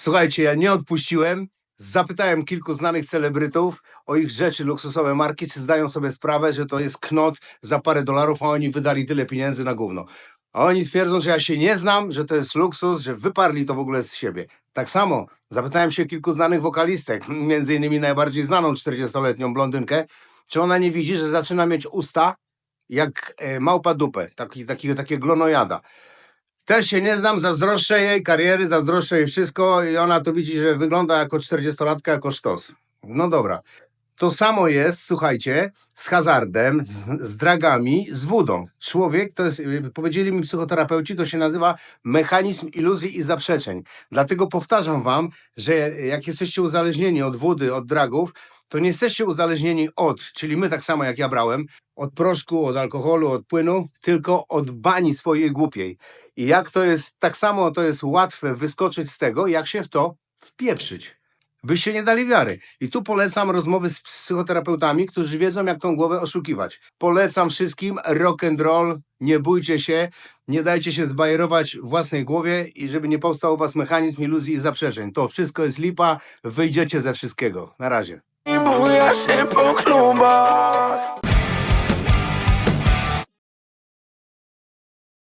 Słuchajcie, ja nie odpuściłem. Zapytałem kilku znanych celebrytów o ich rzeczy, luksusowe marki, czy zdają sobie sprawę, że to jest knot za parę dolarów, a oni wydali tyle pieniędzy na gówno. A oni twierdzą, że ja się nie znam, że to jest luksus, że wyparli to w ogóle z siebie. Tak samo zapytałem się kilku znanych wokalistek, między innymi najbardziej znaną 40-letnią blondynkę, czy ona nie widzi, że zaczyna mieć usta jak e, małpa dupę, taki, taki, takie glonojada. Też się nie znam, zazdroszczę jej kariery, zazdroszczę jej wszystko i ona to widzi, że wygląda jako 40-latka, jako sztos. No dobra. To samo jest, słuchajcie, z hazardem, z, z dragami, z wódą. Człowiek, to jest, powiedzieli mi psychoterapeuci, to się nazywa mechanizm iluzji i zaprzeczeń. Dlatego powtarzam wam, że jak jesteście uzależnieni od wody, od dragów, to nie jesteście uzależnieni od, czyli my tak samo jak ja brałem, od proszku, od alkoholu, od płynu, tylko od bani swojej głupiej. I jak to jest, tak samo to jest łatwe wyskoczyć z tego, jak się w to wpieprzyć. Byście nie dali wiary. I tu polecam rozmowy z psychoterapeutami, którzy wiedzą, jak tą głowę oszukiwać. Polecam wszystkim rock and roll, nie bójcie się, nie dajcie się zbajerować własnej głowie i żeby nie powstał u was mechanizm iluzji i zaprzeczeń. To wszystko jest lipa, wyjdziecie ze wszystkiego. Na razie. I buja się po klubach